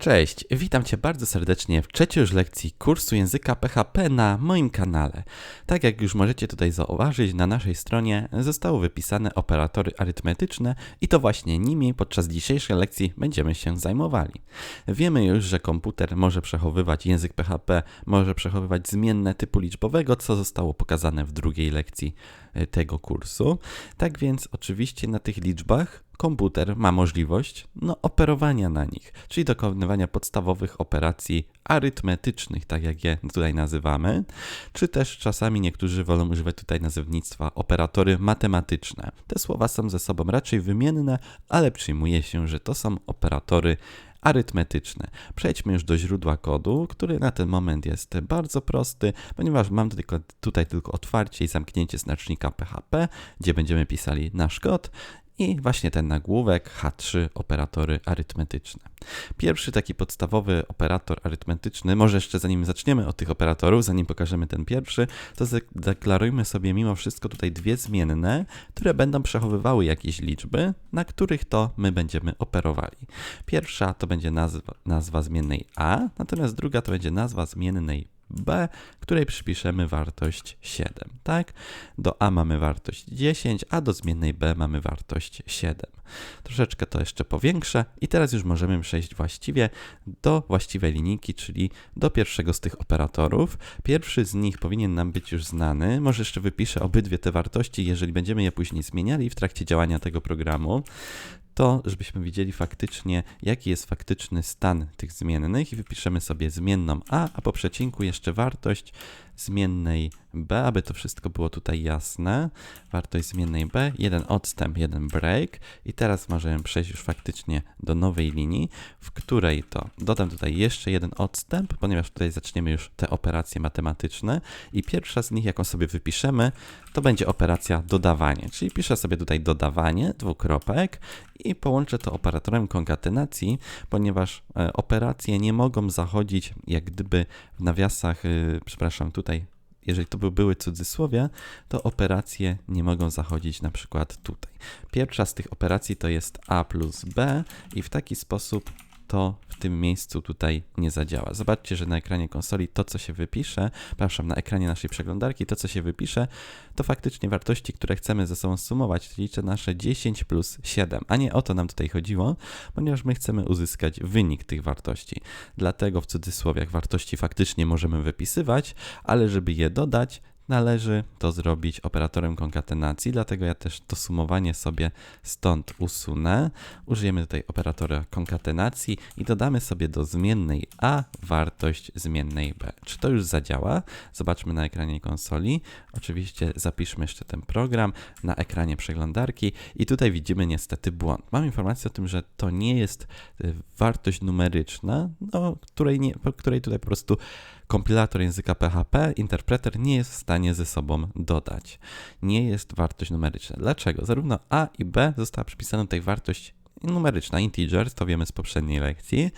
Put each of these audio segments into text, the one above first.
Cześć, witam Cię bardzo serdecznie w trzeciej już lekcji kursu języka PHP na moim kanale. Tak jak już możecie tutaj zauważyć, na naszej stronie zostały wypisane operatory arytmetyczne i to właśnie nimi podczas dzisiejszej lekcji będziemy się zajmowali. Wiemy już, że komputer może przechowywać język PHP, może przechowywać zmienne typu liczbowego, co zostało pokazane w drugiej lekcji e, tego kursu. Tak więc oczywiście na tych liczbach komputer ma możliwość no, operowania na nich, czyli dokonywania podstawowych operacji arytmetycznych, tak jak je tutaj nazywamy, czy też czasami niektórzy wolą używać tutaj nazewnictwa operatory matematyczne. Te słowa są ze sobą raczej wymienne, ale przyjmuje się, że to są operatory arytmetyczne. Przejdźmy już do źródła kodu, który na ten moment jest bardzo prosty, ponieważ mam tylko, tutaj tylko otwarcie i zamknięcie znacznika PHP, gdzie będziemy pisali nasz kod i właśnie ten nagłówek H3 operatory arytmetyczne. Pierwszy taki podstawowy operator arytmetyczny, może jeszcze zanim zaczniemy od tych operatorów, zanim pokażemy ten pierwszy, to zadeklarujmy sobie mimo wszystko tutaj dwie zmienne, które będą przechowywały jakieś liczby, na których to my będziemy operowali. Pierwsza to będzie nazwa, nazwa zmiennej a, natomiast druga to będzie nazwa zmiennej b, której przypiszemy wartość 7, tak? Do a mamy wartość 10, a do zmiennej b mamy wartość 7. Troszeczkę to jeszcze powiększę i teraz już możemy przejść właściwie do właściwej linijki, czyli do pierwszego z tych operatorów. Pierwszy z nich powinien nam być już znany. Może jeszcze wypiszę obydwie te wartości, jeżeli będziemy je później zmieniali w trakcie działania tego programu to, żebyśmy widzieli faktycznie, jaki jest faktyczny stan tych zmiennych i wypiszemy sobie zmienną a, a po przecinku jeszcze wartość zmiennej b, aby to wszystko było tutaj jasne. Wartość zmiennej b, jeden odstęp, jeden break. I teraz możemy przejść już faktycznie do nowej linii, w której to dodam tutaj jeszcze jeden odstęp, ponieważ tutaj zaczniemy już te operacje matematyczne. I pierwsza z nich, jaką sobie wypiszemy, to będzie operacja dodawanie, czyli piszę sobie tutaj dodawanie, dwukropek i połączę to operatorem konkatenacji, ponieważ e, operacje nie mogą zachodzić jak gdyby w nawiasach, e, przepraszam, tutaj jeżeli to by były cudzysłowie, to operacje nie mogą zachodzić na przykład tutaj. Pierwsza z tych operacji to jest a plus b i w taki sposób to w tym miejscu tutaj nie zadziała. Zobaczcie, że na ekranie konsoli to, co się wypisze, przepraszam, na ekranie naszej przeglądarki to, co się wypisze, to faktycznie wartości, które chcemy ze sobą sumować, czyli liczę nasze 10 plus 7, a nie o to nam tutaj chodziło, ponieważ my chcemy uzyskać wynik tych wartości. Dlatego w cudzysłowiach wartości faktycznie możemy wypisywać, ale żeby je dodać, należy to zrobić operatorem konkatenacji, dlatego ja też to sumowanie sobie stąd usunę. Użyjemy tutaj operatora konkatenacji i dodamy sobie do zmiennej a wartość zmiennej b. Czy to już zadziała? Zobaczmy na ekranie konsoli. Oczywiście zapiszmy jeszcze ten program na ekranie przeglądarki i tutaj widzimy niestety błąd. Mam informację o tym, że to nie jest y, wartość numeryczna, no, której, nie, której tutaj po prostu kompilator języka PHP, interpreter nie jest w stanie ze sobą dodać. Nie jest wartość numeryczna. Dlaczego? Zarówno A i B została przypisana tutaj wartość numeryczna, integer, to wiemy z poprzedniej lekcji.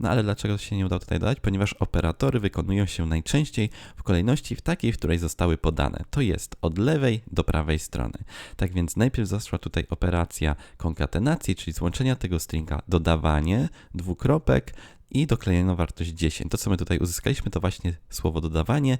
No ale dlaczego się nie udało tutaj dodać? Ponieważ operatory wykonują się najczęściej w kolejności w takiej, w której zostały podane. To jest od lewej do prawej strony. Tak więc najpierw zaszła tutaj operacja konkatenacji, czyli złączenia tego stringa, dodawanie, dwukropek, i doklejeno wartość 10. To, co my tutaj uzyskaliśmy, to właśnie słowo dodawanie,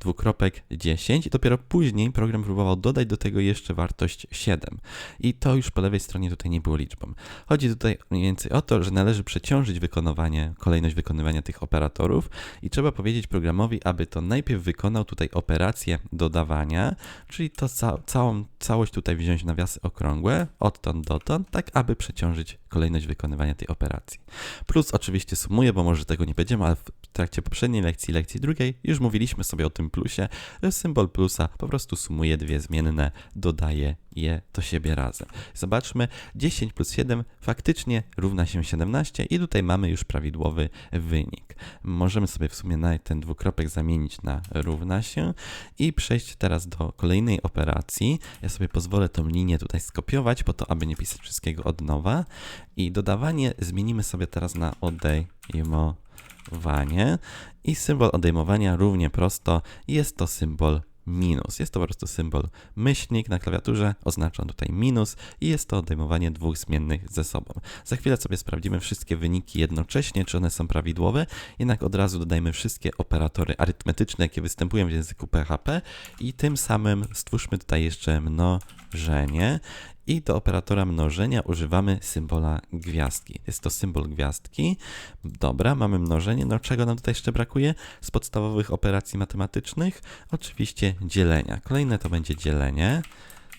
dwukropek 10 i dopiero później program próbował dodać do tego jeszcze wartość 7. I to już po lewej stronie tutaj nie było liczbą. Chodzi tutaj mniej więcej o to, że należy przeciążyć wykonywanie, kolejność wykonywania tych operatorów i trzeba powiedzieć programowi, aby to najpierw wykonał tutaj operację dodawania, czyli to ca całą całość tutaj wziąć nawiasy okrągłe, odtąd dotąd, tak aby przeciążyć kolejność wykonywania tej operacji. Plus oczywiście sumuje, bo może tego nie będziemy, ale w trakcie poprzedniej lekcji, lekcji drugiej, już mówiliśmy sobie o tym plusie, symbol plusa po prostu sumuje dwie zmienne, dodaje je do siebie razem. Zobaczmy, 10 plus 7 faktycznie równa się 17 i tutaj mamy już prawidłowy wynik. Możemy sobie w sumie nawet ten dwukropek zamienić na równa się i przejść teraz do kolejnej operacji. Ja sobie pozwolę tą linię tutaj skopiować po to, aby nie pisać wszystkiego od nowa i dodawanie zmienimy sobie teraz na odejmowanie i symbol odejmowania równie prosto. Jest to symbol minus. Jest to po prostu symbol myślnik na klawiaturze, oznacza on tutaj minus i jest to odejmowanie dwóch zmiennych ze sobą. Za chwilę sobie sprawdzimy wszystkie wyniki jednocześnie, czy one są prawidłowe, jednak od razu dodajmy wszystkie operatory arytmetyczne, jakie występują w języku PHP i tym samym stwórzmy tutaj jeszcze mnożenie i do operatora mnożenia używamy symbola gwiazdki. Jest to symbol gwiazdki. Dobra, mamy mnożenie. No czego nam tutaj jeszcze brakuje? Z podstawowych operacji matematycznych? Oczywiście dzielenia. Kolejne to będzie dzielenie.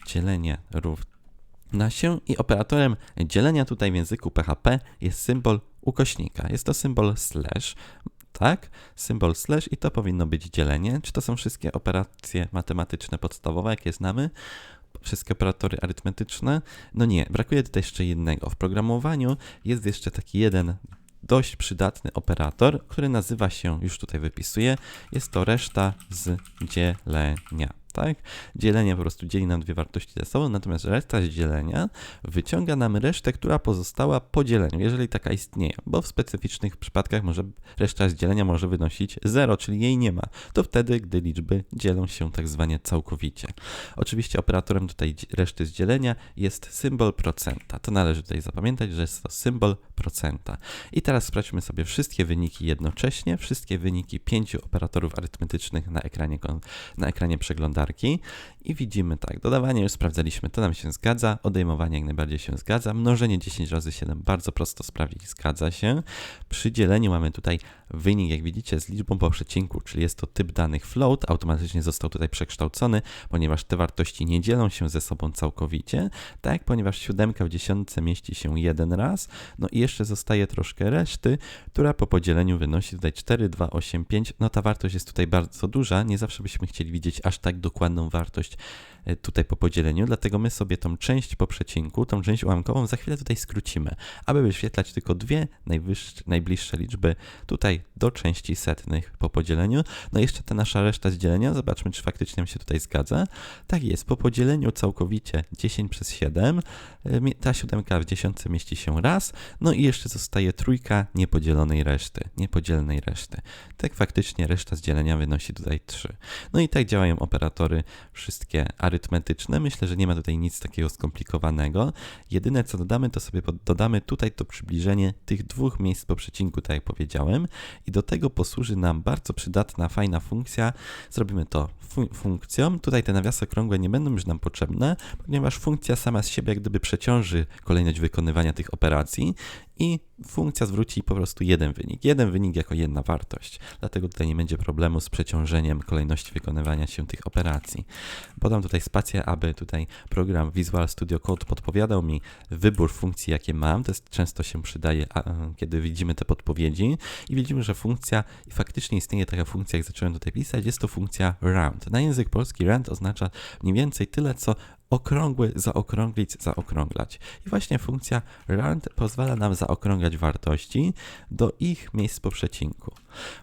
Dzielenie równa się i operatorem dzielenia tutaj w języku PHP jest symbol ukośnika. Jest to symbol slash tak? Symbol slash i to powinno być dzielenie. Czy to są wszystkie operacje matematyczne podstawowe, jakie znamy? Wszystkie operatory arytmetyczne. No nie, brakuje tutaj jeszcze jednego. W programowaniu jest jeszcze taki jeden dość przydatny operator, który nazywa się, już tutaj wypisuję, jest to reszta z dzielenia tak? Dzielenie po prostu dzieli nam dwie wartości ze sobą, natomiast reszta z dzielenia wyciąga nam resztę, która pozostała po dzieleniu, jeżeli taka istnieje, bo w specyficznych przypadkach może reszta z dzielenia może wynosić 0, czyli jej nie ma. To wtedy, gdy liczby dzielą się tak zwanie całkowicie. Oczywiście operatorem tutaj reszty z dzielenia jest symbol procenta. To należy tutaj zapamiętać, że jest to symbol procenta. I teraz sprawdźmy sobie wszystkie wyniki jednocześnie, wszystkie wyniki pięciu operatorów arytmetycznych na ekranie, na ekranie przeglądarki aqui. I widzimy tak, dodawanie już sprawdzaliśmy, to nam się zgadza, odejmowanie jak najbardziej się zgadza, mnożenie 10 razy 7 bardzo prosto sprawdzić, zgadza się. Przy dzieleniu mamy tutaj wynik, jak widzicie, z liczbą po przecinku, czyli jest to typ danych float, automatycznie został tutaj przekształcony, ponieważ te wartości nie dzielą się ze sobą całkowicie, tak, ponieważ siódemka w dziesiątce mieści się jeden raz, no i jeszcze zostaje troszkę reszty, która po podzieleniu wynosi tutaj 4, 2, 8, 5, no ta wartość jest tutaj bardzo duża, nie zawsze byśmy chcieli widzieć aż tak dokładną wartość E, tutaj po podzieleniu, dlatego my sobie tą część po przecinku, tą część ułamkową za chwilę tutaj skrócimy, aby wyświetlać tylko dwie najbliższe liczby tutaj do części setnych po podzieleniu. No i jeszcze ta nasza reszta z dzielenia, zobaczmy czy faktycznie się tutaj zgadza. Tak jest, po podzieleniu całkowicie 10 przez 7, e, ta siódemka w dziesiątce mieści się raz, no i jeszcze zostaje trójka niepodzielonej reszty, niepodzielnej reszty. Tak faktycznie reszta z dzielenia wynosi tutaj 3. No i tak działają operatory wszystkie arytmetyczne. Myślę, że nie ma tutaj nic takiego skomplikowanego. Jedyne co dodamy, to sobie dodamy tutaj to przybliżenie tych dwóch miejsc po przecinku, tak jak powiedziałem. I do tego posłuży nam bardzo przydatna, fajna funkcja. Zrobimy to funkcją. Tutaj te nawiasy okrągłe nie będą już nam potrzebne, ponieważ funkcja sama z siebie jak gdyby przeciąży kolejność wykonywania tych operacji i funkcja zwróci po prostu jeden wynik. Jeden wynik jako jedna wartość. Dlatego tutaj nie będzie problemu z przeciążeniem kolejności wykonywania się tych operacji. Podam tutaj spację, aby tutaj program Visual Studio Code podpowiadał mi wybór funkcji, jakie mam. To jest, często się przydaje, kiedy widzimy te podpowiedzi i widzimy, że funkcja, i faktycznie istnieje taka funkcja, jak zacząłem tutaj pisać, jest to funkcja round. Na język polski round oznacza mniej więcej tyle, co okrągły, zaokrąglić, zaokrąglać. I właśnie funkcja round pozwala nam zaokrąglać wartości do ich miejsc po przecinku.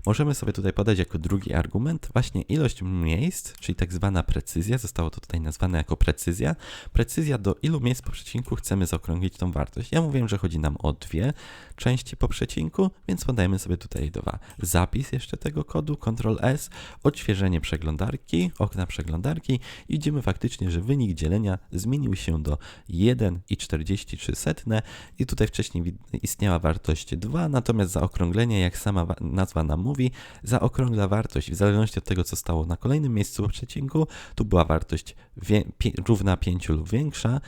Możemy sobie tutaj podać jako drugi argument właśnie ilość miejsc, czyli tak zwana precyzja, zostało to tutaj nazwane jako precyzja. Precyzja do ilu miejsc po przecinku chcemy zaokrąglić tą wartość. Ja mówiłem, że chodzi nam o dwie części po przecinku, więc podajemy sobie tutaj dwa. Zapis jeszcze tego kodu, Ctrl S, odświeżenie przeglądarki, okna przeglądarki i widzimy faktycznie, że wynik dzielenia zmienił się do 1,43 i tutaj wcześniej istniała wartość 2, natomiast zaokrąglenie, jak sama nazwa nam mówi, zaokrągla wartość w zależności od tego, co stało na kolejnym miejscu po przecinku, tu była wartość równa 5 lub większa,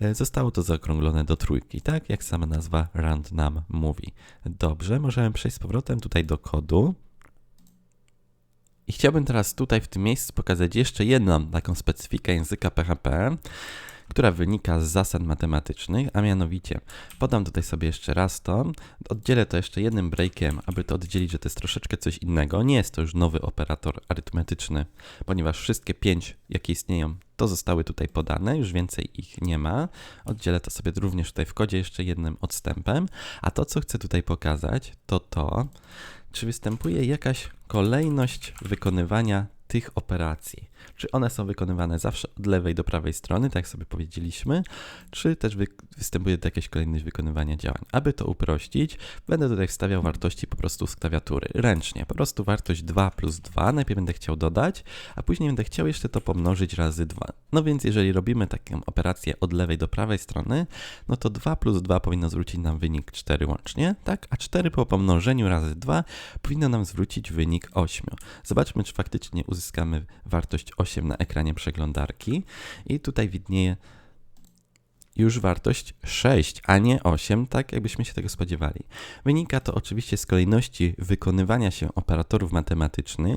e, zostało to zaokrąglone do trójki, tak jak sama nazwa round nam mówi. Dobrze, możemy przejść z powrotem tutaj do kodu. I chciałbym teraz tutaj w tym miejscu pokazać jeszcze jedną taką specyfikę języka PHP, która wynika z zasad matematycznych, a mianowicie podam tutaj sobie jeszcze raz to, oddzielę to jeszcze jednym breakiem, aby to oddzielić, że to jest troszeczkę coś innego. Nie jest to już nowy operator arytmetyczny, ponieważ wszystkie pięć, jakie istnieją, to zostały tutaj podane, już więcej ich nie ma. Oddzielę to sobie również tutaj w kodzie jeszcze jednym odstępem, a to, co chcę tutaj pokazać, to to, czy występuje jakaś kolejność wykonywania tych operacji. Czy one są wykonywane zawsze od lewej do prawej strony, tak sobie powiedzieliśmy, czy też wy występuje tu jakaś kolejność wykonywania działań. Aby to uprościć, będę tutaj wstawiał wartości po prostu z klawiatury, ręcznie. Po prostu wartość 2 plus 2, najpierw będę chciał dodać, a później będę chciał jeszcze to pomnożyć razy 2. No więc jeżeli robimy taką operację od lewej do prawej strony, no to 2 plus 2 powinno zwrócić nam wynik 4 łącznie, tak? A 4 po pomnożeniu razy 2 powinno nam zwrócić wynik 8. Zobaczmy, czy faktycznie uzyskamy wartość 8 na ekranie przeglądarki i tutaj widnieje już wartość 6, a nie 8, tak jakbyśmy się tego spodziewali. Wynika to oczywiście z kolejności wykonywania się operatorów matematycznych.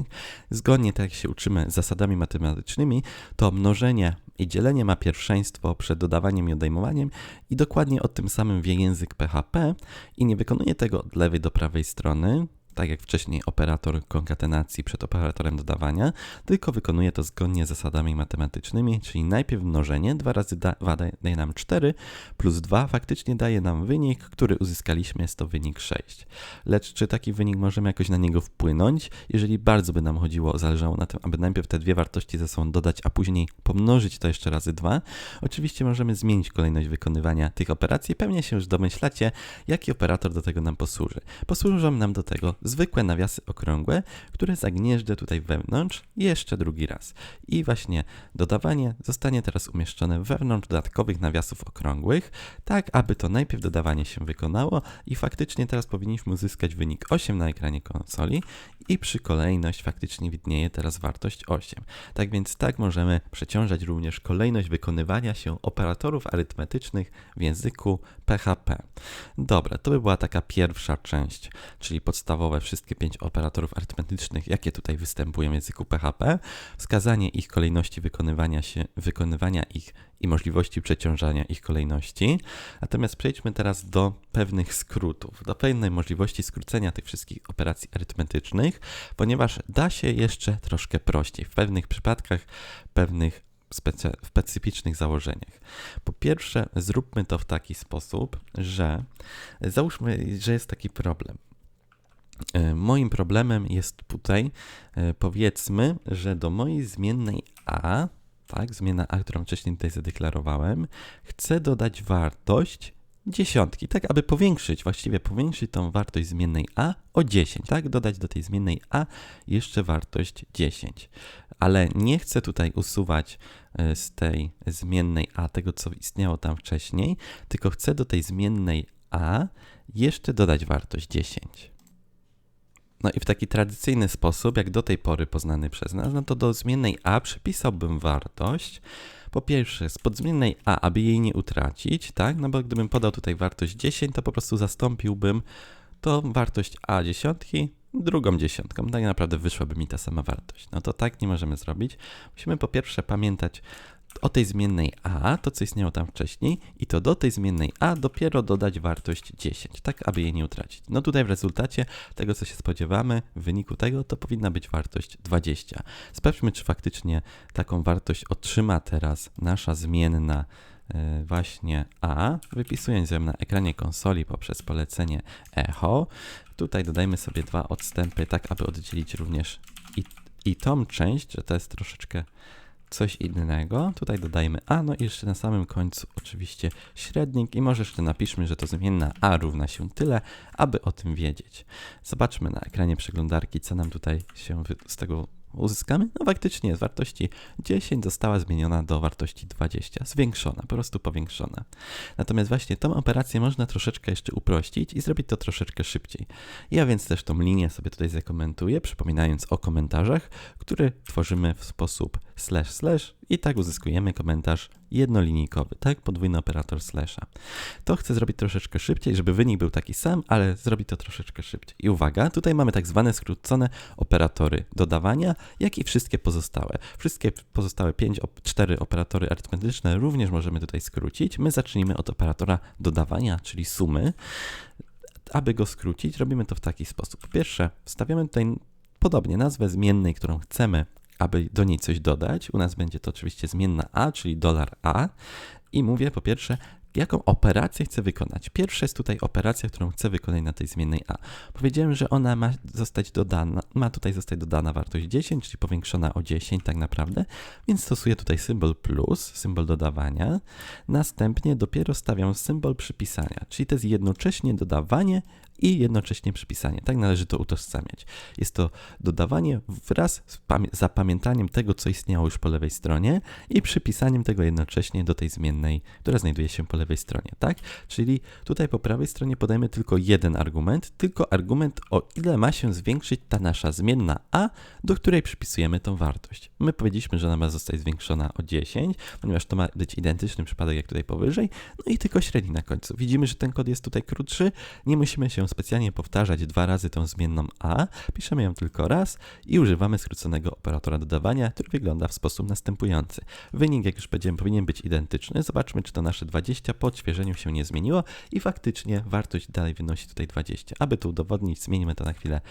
Zgodnie tak jak się uczymy zasadami matematycznymi, to mnożenie i dzielenie ma pierwszeństwo przed dodawaniem i odejmowaniem i dokładnie o tym samym wie język PHP i nie wykonuje tego od lewej do prawej strony, tak jak wcześniej operator konkatenacji przed operatorem dodawania, tylko wykonuje to zgodnie z zasadami matematycznymi, czyli najpierw mnożenie, 2 razy 2 daje nam 4, plus 2 faktycznie daje nam wynik, który uzyskaliśmy, jest to wynik 6. Lecz czy taki wynik możemy jakoś na niego wpłynąć? Jeżeli bardzo by nam chodziło, zależało na tym, aby najpierw te dwie wartości ze sobą dodać, a później pomnożyć to jeszcze razy 2, oczywiście możemy zmienić kolejność wykonywania tych operacji. Pewnie się już domyślacie, jaki operator do tego nam posłuży. Posłużą nam do tego zwykłe nawiasy okrągłe, które zagnieżdżę tutaj wewnątrz jeszcze drugi raz. I właśnie dodawanie zostanie teraz umieszczone wewnątrz dodatkowych nawiasów okrągłych, tak aby to najpierw dodawanie się wykonało i faktycznie teraz powinniśmy uzyskać wynik 8 na ekranie konsoli i przy kolejność faktycznie widnieje teraz wartość 8. Tak więc tak możemy przeciążać również kolejność wykonywania się operatorów arytmetycznych w języku PHP. Dobra, to by była taka pierwsza część, czyli wszystkie pięć operatorów arytmetycznych, jakie tutaj występują w języku PHP, wskazanie ich kolejności wykonywania się, wykonywania ich i możliwości przeciążania ich kolejności. Natomiast przejdźmy teraz do pewnych skrótów, do pewnej możliwości skrócenia tych wszystkich operacji arytmetycznych, ponieważ da się jeszcze troszkę prościej. W pewnych przypadkach, pewnych specy specyficznych założeniach. Po pierwsze, zróbmy to w taki sposób, że załóżmy, że jest taki problem. E, moim problemem jest tutaj, e, powiedzmy, że do mojej zmiennej a, tak, zmiana a, którą wcześniej tutaj zadeklarowałem, chcę dodać wartość dziesiątki, tak aby powiększyć, właściwie powiększyć tą wartość zmiennej a o 10, tak, dodać do tej zmiennej a jeszcze wartość 10. Ale nie chcę tutaj usuwać e, z tej zmiennej a tego, co istniało tam wcześniej, tylko chcę do tej zmiennej a jeszcze dodać wartość 10. No i w taki tradycyjny sposób, jak do tej pory poznany przez nas, no to do zmiennej a przypisałbym wartość, po pierwsze, z podzmiennej a, aby jej nie utracić, tak? No bo gdybym podał tutaj wartość 10, to po prostu zastąpiłbym tą wartość a dziesiątki drugą dziesiątką. Tak naprawdę wyszłaby mi ta sama wartość. No to tak nie możemy zrobić. Musimy po pierwsze pamiętać o tej zmiennej a, to co istniało tam wcześniej, i to do tej zmiennej a dopiero dodać wartość 10, tak aby jej nie utracić. No tutaj w rezultacie tego, co się spodziewamy, w wyniku tego, to powinna być wartość 20. Sprawdźmy, czy faktycznie taką wartość otrzyma teraz nasza zmienna e, właśnie A, wypisując ją na ekranie konsoli poprzez polecenie echo. Tutaj dodajmy sobie dwa odstępy, tak aby oddzielić również i, i tą część, że to jest troszeczkę coś innego. Tutaj dodajmy a, no i jeszcze na samym końcu oczywiście średnik i może jeszcze napiszmy, że to zmienna a równa się tyle, aby o tym wiedzieć. Zobaczmy na ekranie przeglądarki, co nam tutaj się z tego uzyskamy? No faktycznie z wartości 10 została zmieniona do wartości 20, zwiększona, po prostu powiększona. Natomiast właśnie tą operację można troszeczkę jeszcze uprościć i zrobić to troszeczkę szybciej. Ja więc też tą linię sobie tutaj zakomentuję, przypominając o komentarzach, które tworzymy w sposób slash slash i tak uzyskujemy komentarz jednolinijkowy, tak? Podwójny operator slasha. To chcę zrobić troszeczkę szybciej, żeby wynik był taki sam, ale zrobić to troszeczkę szybciej. I uwaga, tutaj mamy tak zwane skrócone operatory dodawania, jak i wszystkie pozostałe. Wszystkie pozostałe 5, 4 operatory arytmetyczne również możemy tutaj skrócić. My zacznijmy od operatora dodawania, czyli sumy. Aby go skrócić, robimy to w taki sposób. Po pierwsze, wstawiamy tutaj podobnie nazwę zmiennej, którą chcemy aby do niej coś dodać. U nas będzie to oczywiście zmienna a, czyli dolar a. I mówię po pierwsze jaką operację chcę wykonać. Pierwsza jest tutaj operacja, którą chcę wykonać na tej zmiennej a. Powiedziałem, że ona ma zostać dodana, ma tutaj zostać dodana wartość 10, czyli powiększona o 10 tak naprawdę, więc stosuję tutaj symbol plus, symbol dodawania. Następnie dopiero stawiam symbol przypisania, czyli to jest jednocześnie dodawanie i jednocześnie przypisanie. Tak należy to utożsamiać. Jest to dodawanie wraz z zapamiętaniem tego, co istniało już po lewej stronie i przypisaniem tego jednocześnie do tej zmiennej, która znajduje się po lewej stronie. Tak? Czyli tutaj po prawej stronie podajemy tylko jeden argument, tylko argument o ile ma się zwiększyć ta nasza zmienna a, do której przypisujemy tą wartość. My powiedzieliśmy, że ona ma zostać zwiększona o 10, ponieważ to ma być identyczny przypadek jak tutaj powyżej, no i tylko średni na końcu. Widzimy, że ten kod jest tutaj krótszy, nie musimy się specjalnie powtarzać dwa razy tą zmienną a, piszemy ją tylko raz i używamy skróconego operatora dodawania, który wygląda w sposób następujący. Wynik, jak już powiedziałem, powinien być identyczny. Zobaczmy, czy to nasze 20 po odświeżeniu się nie zmieniło i faktycznie wartość dalej wynosi tutaj 20. Aby to udowodnić, zmienimy to na chwilę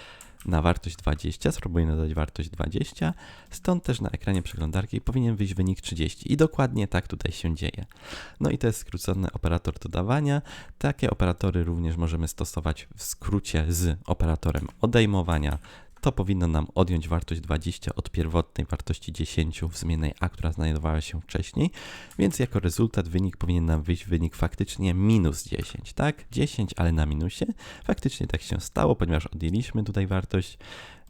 na wartość 20, spróbuję nadać wartość 20, stąd też na ekranie przeglądarki powinien wyjść wynik 30 i dokładnie tak tutaj się dzieje. No i to jest skrócony operator dodawania. Takie operatory również możemy stosować w skrócie z operatorem odejmowania, to powinno nam odjąć wartość 20 od pierwotnej wartości 10 w zmiennej a, która znajdowała się wcześniej, więc jako rezultat wynik powinien nam wyjść wynik faktycznie minus 10, tak? 10, ale na minusie. Faktycznie tak się stało, ponieważ odjęliśmy tutaj wartość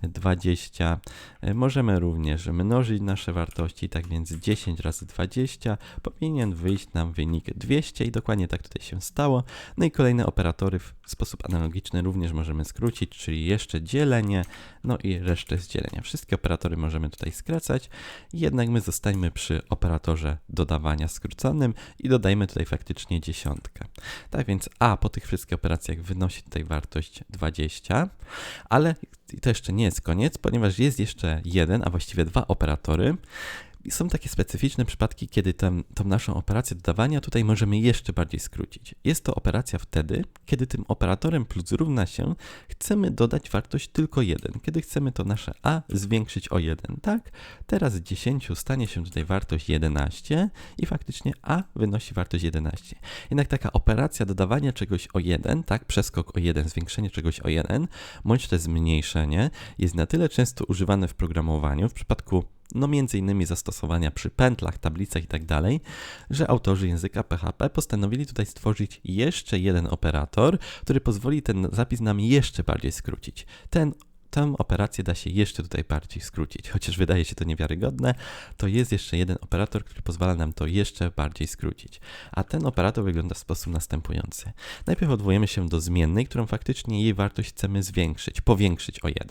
20. E, możemy również mnożyć nasze wartości, tak więc 10 razy 20 powinien wyjść nam wynik 200 i dokładnie tak tutaj się stało. No i kolejne operatory w sposób analogiczny również możemy skrócić, czyli jeszcze dzielenie, no i resztę z dzielenia. Wszystkie operatory możemy tutaj skracać, jednak my zostańmy przy operatorze dodawania skróconym i dodajmy tutaj faktycznie dziesiątkę. Tak więc a po tych wszystkich operacjach wynosi tutaj wartość 20, ale to jeszcze nie jest koniec, ponieważ jest jeszcze jeden, a właściwie dwa operatory, są takie specyficzne przypadki, kiedy tam, tą naszą operację dodawania tutaj możemy jeszcze bardziej skrócić. Jest to operacja wtedy, kiedy tym operatorem plus równa się chcemy dodać wartość tylko 1, kiedy chcemy to nasze a zwiększyć o 1, tak? Teraz z 10 stanie się tutaj wartość 11 i faktycznie a wynosi wartość 11. Jednak taka operacja dodawania czegoś o 1, tak? Przeskok o 1, zwiększenie czegoś o 1, bądź też zmniejszenie jest na tyle często używane w programowaniu w przypadku no innymi zastosowania przy pętlach, tablicach i tak że autorzy języka PHP postanowili tutaj stworzyć jeszcze jeden operator, który pozwoli ten zapis nam jeszcze bardziej skrócić. Ten tę operację da się jeszcze tutaj bardziej skrócić. Chociaż wydaje się to niewiarygodne, to jest jeszcze jeden operator, który pozwala nam to jeszcze bardziej skrócić. A ten operator wygląda w sposób następujący. Najpierw odwołujemy się do zmiennej, którą faktycznie jej wartość chcemy zwiększyć, powiększyć o 1.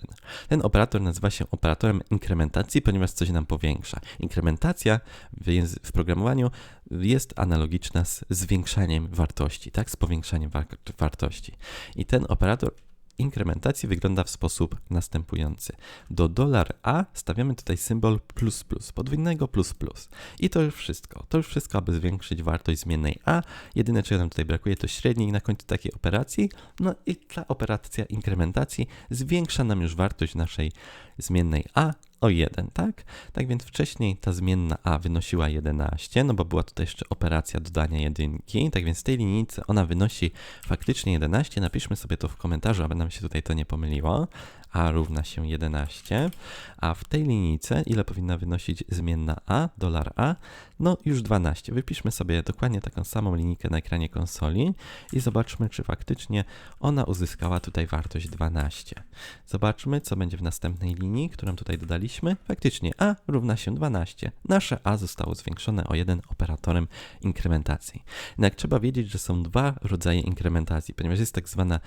Ten operator nazywa się operatorem inkrementacji, ponieważ coś nam powiększa. Inkrementacja w, w programowaniu jest analogiczna z zwiększaniem wartości, tak? Z powiększaniem war wartości. I ten operator inkrementacji wygląda w sposób następujący. Do dolar $a stawiamy tutaj symbol plus plus, podwójnego plus plus. I to już wszystko. To już wszystko, aby zwiększyć wartość zmiennej a. Jedyne, czego nam tutaj brakuje, to średnik na końcu takiej operacji. No i ta operacja inkrementacji zwiększa nam już wartość naszej zmiennej a o 1, tak? Tak więc wcześniej ta zmienna a wynosiła 11, no bo była tutaj jeszcze operacja dodania jedynki, tak więc w tej linijce ona wynosi faktycznie 11. Napiszmy sobie to w komentarzu, aby nam się tutaj to nie pomyliło a równa się 11, a w tej linijce ile powinna wynosić zmienna a, dolar a? No już 12. Wypiszmy sobie dokładnie taką samą linijkę na ekranie konsoli i zobaczmy, czy faktycznie ona uzyskała tutaj wartość 12. Zobaczmy, co będzie w następnej linii, którą tutaj dodaliśmy. Faktycznie a równa się 12. Nasze a zostało zwiększone o 1 operatorem inkrementacji. Jednak trzeba wiedzieć, że są dwa rodzaje inkrementacji, ponieważ jest tak zwana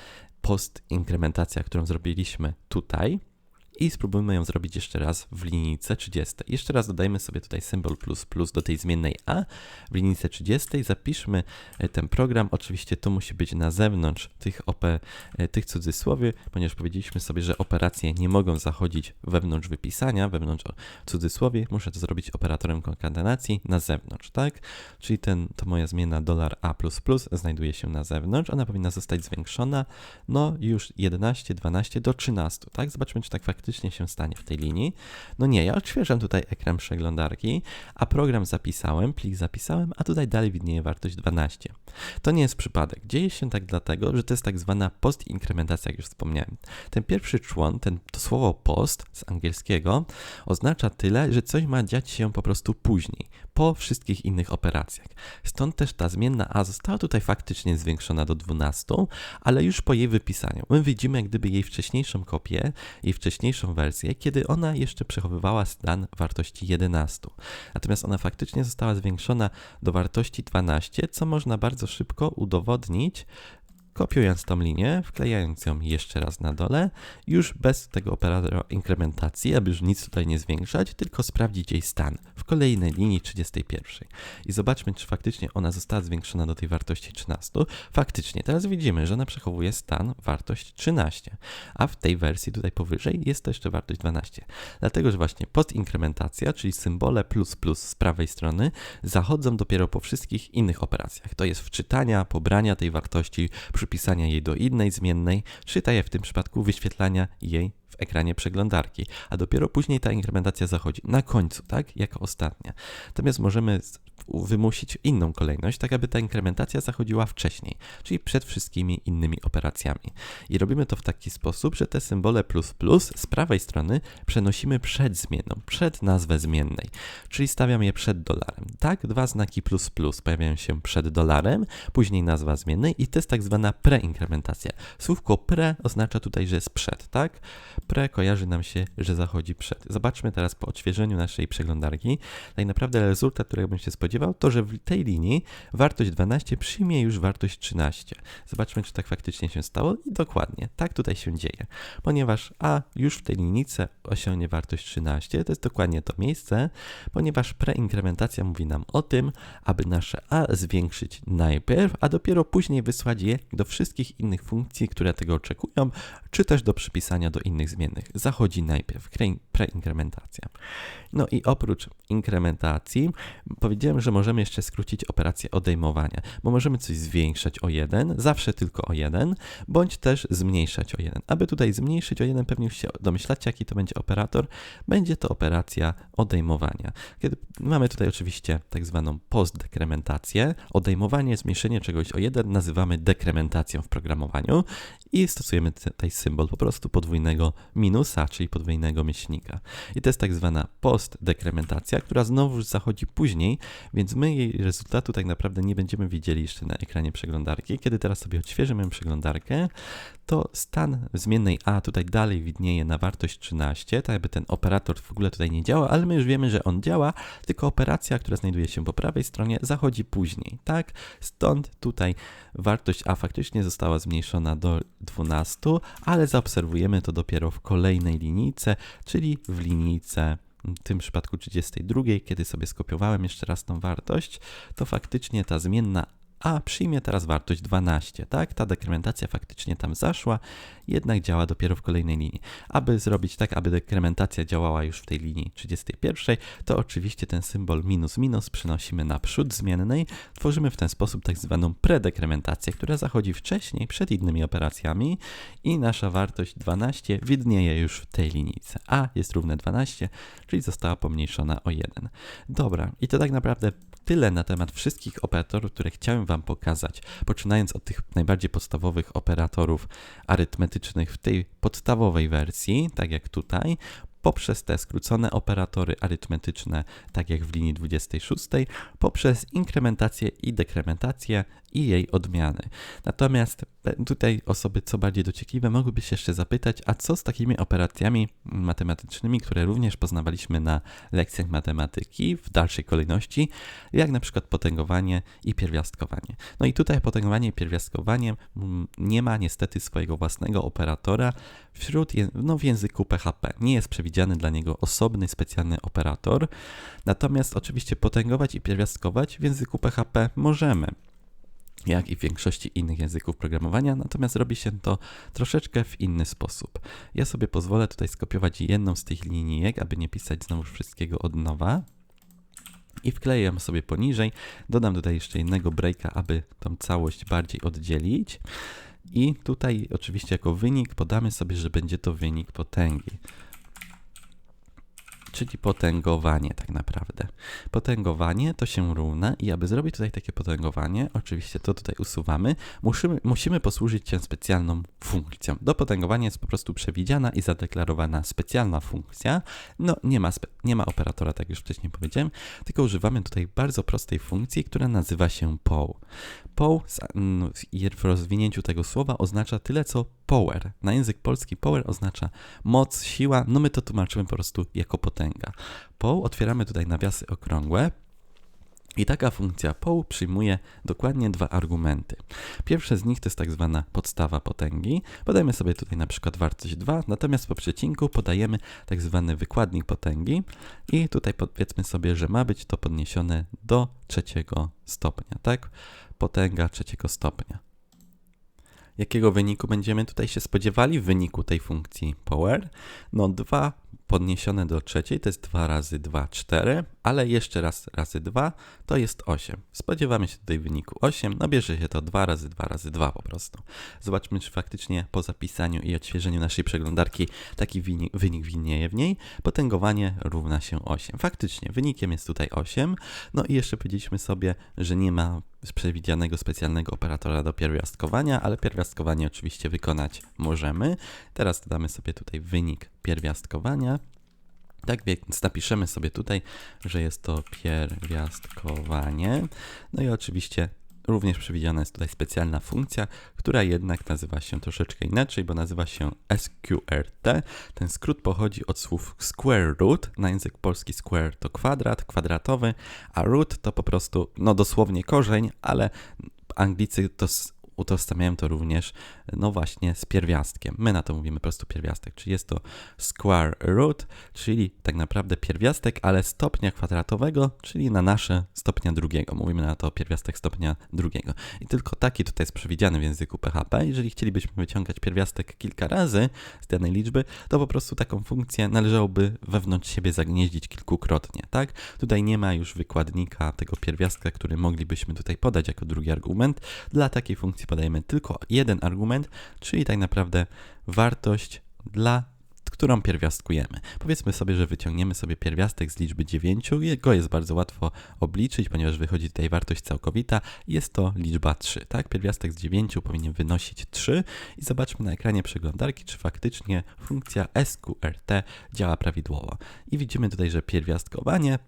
post-inkrementacja, którą zrobiliśmy tutaj, i spróbujmy ją zrobić jeszcze raz w linijce 30. Jeszcze raz dodajmy sobie tutaj symbol plus plus do tej zmiennej a. W linijce 30 zapiszmy e, ten program. Oczywiście to musi być na zewnątrz tych, op e, tych cudzysłowie, ponieważ powiedzieliśmy sobie, że operacje nie mogą zachodzić wewnątrz wypisania, wewnątrz cudzysłowie. Muszę to zrobić operatorem konkatenacji na zewnątrz, tak? Czyli ten, to moja zmiana dolar $a++ znajduje się na zewnątrz. Ona powinna zostać zwiększona, no już 11, 12 do 13, tak? Zobaczmy, czy tak faktycznie faktycznie się stanie w tej linii. No nie, ja odświeżam tutaj ekran przeglądarki, a program zapisałem, plik zapisałem, a tutaj dalej widnieje wartość 12. To nie jest przypadek. Dzieje się tak dlatego, że to jest tak zwana post-inkrementacja, jak już wspomniałem. Ten pierwszy człon, ten, to słowo post z angielskiego oznacza tyle, że coś ma dziać się po prostu później, po wszystkich innych operacjach. Stąd też ta zmienna a została tutaj faktycznie zwiększona do 12, ale już po jej wypisaniu. My widzimy jak gdyby jej wcześniejszą kopię, jej wcześniejszą wersję, kiedy ona jeszcze przechowywała stan wartości 11. Natomiast ona faktycznie została zwiększona do wartości 12, co można bardzo szybko udowodnić kopiując tą linię, wklejając ją jeszcze raz na dole, już bez tego operatora inkrementacji, aby już nic tutaj nie zwiększać, tylko sprawdzić jej stan w kolejnej linii 31. I zobaczmy, czy faktycznie ona została zwiększona do tej wartości 13. Faktycznie, teraz widzimy, że ona przechowuje stan wartość 13, a w tej wersji tutaj powyżej jest to jeszcze wartość 12. Dlatego, że właśnie podinkrementacja, czyli symbole plus plus z prawej strony, zachodzą dopiero po wszystkich innych operacjach. To jest wczytania, pobrania tej wartości, przypisania jej do innej zmiennej, czy jak w tym przypadku wyświetlania jej ekranie przeglądarki, a dopiero później ta inkrementacja zachodzi na końcu, tak, jako ostatnia. Natomiast możemy wymusić inną kolejność, tak aby ta inkrementacja zachodziła wcześniej, czyli przed wszystkimi innymi operacjami. I robimy to w taki sposób, że te symbole plus plus z prawej strony przenosimy przed zmienną, przed nazwę zmiennej, czyli stawiam je przed dolarem. Tak, dwa znaki plus plus pojawiają się przed dolarem, później nazwa zmiennej i to jest tak zwana preinkrementacja. Słówko pre oznacza tutaj, że jest przed, tak? Pre kojarzy nam się, że zachodzi przed. Zobaczmy teraz po odświeżeniu naszej przeglądarki. Tak naprawdę rezultat, którego bym się spodziewał, to że w tej linii wartość 12 przyjmie już wartość 13. Zobaczmy, czy tak faktycznie się stało i dokładnie, tak tutaj się dzieje. Ponieważ A już w tej linijce osiągnie wartość 13, to jest dokładnie to miejsce, ponieważ preinkrementacja mówi nam o tym, aby nasze A zwiększyć najpierw, a dopiero później wysłać je do wszystkich innych funkcji, które tego oczekują, czy też do przypisania do innych zmiennych. Zachodzi najpierw preinkrementacja. No i oprócz inkrementacji powiedziałem, że możemy jeszcze skrócić operację odejmowania, bo możemy coś zwiększać o 1, zawsze tylko o 1, bądź też zmniejszać o 1. Aby tutaj zmniejszyć o 1, pewnie już się domyślacie, jaki to będzie operator. Będzie to operacja odejmowania. Kiedy mamy tutaj oczywiście tak zwaną postdekrementację, odejmowanie, zmniejszenie czegoś o 1 nazywamy dekrementacją w programowaniu i stosujemy tutaj symbol po prostu podwójnego minusa, czyli podwójnego myślnika. I to jest tak zwana postdekrementacja, która znowu zachodzi później, więc my jej rezultatu tak naprawdę nie będziemy widzieli jeszcze na ekranie przeglądarki. Kiedy teraz sobie odświeżymy przeglądarkę, to stan zmiennej A tutaj dalej widnieje na wartość 13, tak jakby ten operator w ogóle tutaj nie działa, ale my już wiemy, że on działa, tylko operacja, która znajduje się po prawej stronie, zachodzi później, tak? Stąd tutaj wartość A faktycznie została zmniejszona do 12, ale zaobserwujemy to dopiero w kolejnej linijce, czyli w linijce w tym przypadku 32, kiedy sobie skopiowałem jeszcze raz tą wartość, to faktycznie ta zmienna a przyjmie teraz wartość 12, tak? Ta dekrementacja faktycznie tam zaszła, jednak działa dopiero w kolejnej linii. Aby zrobić tak, aby dekrementacja działała już w tej linii 31, to oczywiście ten symbol minus minus przenosimy na przód zmiennej, tworzymy w ten sposób tak zwaną predekrementację, która zachodzi wcześniej, przed innymi operacjami i nasza wartość 12 widnieje już w tej linijce. A jest równe 12, czyli została pomniejszona o 1. Dobra, i to tak naprawdę tyle na temat wszystkich operatorów, które chciałem Wam pokazać, poczynając od tych najbardziej podstawowych operatorów arytmetycznych w tej podstawowej wersji, tak jak tutaj, poprzez te skrócone operatory arytmetyczne, tak jak w linii 26, poprzez inkrementację i dekrementację i jej odmiany. Natomiast tutaj osoby co bardziej dociekliwe mogłyby się jeszcze zapytać, a co z takimi operacjami matematycznymi, które również poznawaliśmy na lekcjach matematyki w dalszej kolejności, jak na przykład potęgowanie i pierwiastkowanie. No i tutaj potęgowanie i pierwiastkowanie mm, nie ma niestety swojego własnego operatora wśród, no w języku PHP. Nie jest przewidziany dla niego osobny, specjalny operator. Natomiast oczywiście potęgować i pierwiastkować w języku PHP możemy jak i w większości innych języków programowania, natomiast robi się to troszeczkę w inny sposób. Ja sobie pozwolę tutaj skopiować jedną z tych linijek, aby nie pisać znowu wszystkiego od nowa. I wkleję ją sobie poniżej. Dodam tutaj jeszcze jednego breaka, aby tą całość bardziej oddzielić. I tutaj oczywiście jako wynik podamy sobie, że będzie to wynik potęgi. czyli potęgowanie tak naprawdę. Potęgowanie to się równa i aby zrobić tutaj takie potęgowanie, oczywiście to tutaj usuwamy, musimy, musimy posłużyć się specjalną funkcją. Do potęgowania jest po prostu przewidziana i zadeklarowana specjalna funkcja. No nie ma, nie ma operatora, tak już wcześniej powiedziałem, tylko używamy tutaj bardzo prostej funkcji, która nazywa się poł. Poł w rozwinięciu tego słowa oznacza tyle co power. Na język polski power oznacza moc, siła, no my to tłumaczymy po prostu jako potęga. Poł otwieramy tutaj nawiasy okrągłe, i taka funkcja poł przyjmuje dokładnie dwa argumenty. Pierwszy z nich to jest tak zwana podstawa potęgi. Podajemy sobie tutaj na przykład wartość 2, natomiast po przecinku podajemy tak zwany wykładnik potęgi i tutaj powiedzmy sobie, że ma być to podniesione do trzeciego stopnia, tak? Potęga trzeciego stopnia. Jakiego wyniku będziemy tutaj się spodziewali w wyniku tej funkcji power? No 2 podniesione do trzeciej to jest 2 razy 2, 4, ale jeszcze raz razy 2 to jest 8. Spodziewamy się tutaj wyniku 8, no bierze się to 2 razy 2 razy 2 po prostu. Zobaczmy, czy faktycznie po zapisaniu i odświeżeniu naszej przeglądarki taki wynik, wynik widnieje w niej. Potęgowanie równa się 8. Faktycznie, wynikiem jest tutaj 8. No i jeszcze powiedzieliśmy sobie, że nie ma przewidzianego specjalnego operatora do pierwiastkowania, ale pierwiastkowanie oczywiście wykonać możemy. Teraz dodamy sobie tutaj wynik pierwiastkowania. Tak więc napiszemy sobie tutaj, że jest to pierwiastkowanie. No i oczywiście również przewidziana jest tutaj specjalna funkcja, która jednak nazywa się troszeczkę inaczej, bo nazywa się SQRT. Ten skrót pochodzi od słów square root. Na język polski square to kwadrat, kwadratowy, a root to po prostu, no dosłownie korzeń, ale Anglicy to utożsamiają to również, no właśnie, z pierwiastkiem. My na to mówimy po prostu pierwiastek, czyli jest to square root, czyli tak naprawdę pierwiastek, ale stopnia kwadratowego, czyli na nasze stopnia drugiego. Mówimy na to pierwiastek stopnia drugiego. I tylko taki tutaj jest przewidziany w języku PHP. Jeżeli chcielibyśmy wyciągać pierwiastek kilka razy z danej liczby, to po prostu taką funkcję należałoby wewnątrz siebie zagnieździć kilkukrotnie, tak? Tutaj nie ma już wykładnika tego pierwiastka, który moglibyśmy tutaj podać jako drugi argument. Dla takiej funkcji podajemy tylko jeden argument, czyli tak naprawdę wartość dla którą pierwiastkujemy. Powiedzmy sobie, że wyciągniemy sobie pierwiastek z liczby 9. Jego jest bardzo łatwo obliczyć, ponieważ wychodzi tutaj wartość całkowita. Jest to liczba 3. Tak, pierwiastek z 9 powinien wynosić 3 i zobaczmy na ekranie przeglądarki, czy faktycznie funkcja SQRT działa prawidłowo. I widzimy tutaj, że pierwiastkowanie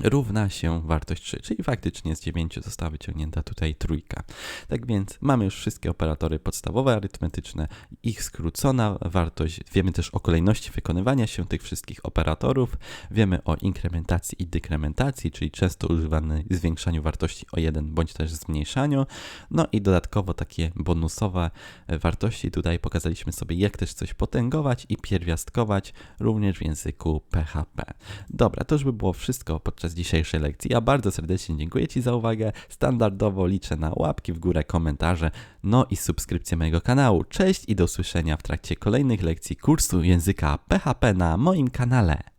równa się wartość 3, czyli faktycznie z 9 została wyciągnięta tutaj trójka. Tak więc mamy już wszystkie operatory podstawowe arytmetyczne, ich skrócona wartość, wiemy też o kolejności wykonywania się tych wszystkich operatorów, wiemy o inkrementacji i dekrementacji, czyli często używanej zwiększaniu wartości o 1 bądź też zmniejszaniu, no i dodatkowo takie bonusowe wartości, tutaj pokazaliśmy sobie jak też coś potęgować i pierwiastkować również w języku PHP. Dobra, to już by było wszystko podczas podczas dzisiejszej lekcji. Ja bardzo serdecznie dziękuję Ci za uwagę. Standardowo liczę na łapki w górę, komentarze, no i subskrypcję mojego kanału. Cześć i do usłyszenia w trakcie kolejnych lekcji kursu języka PHP na moim kanale.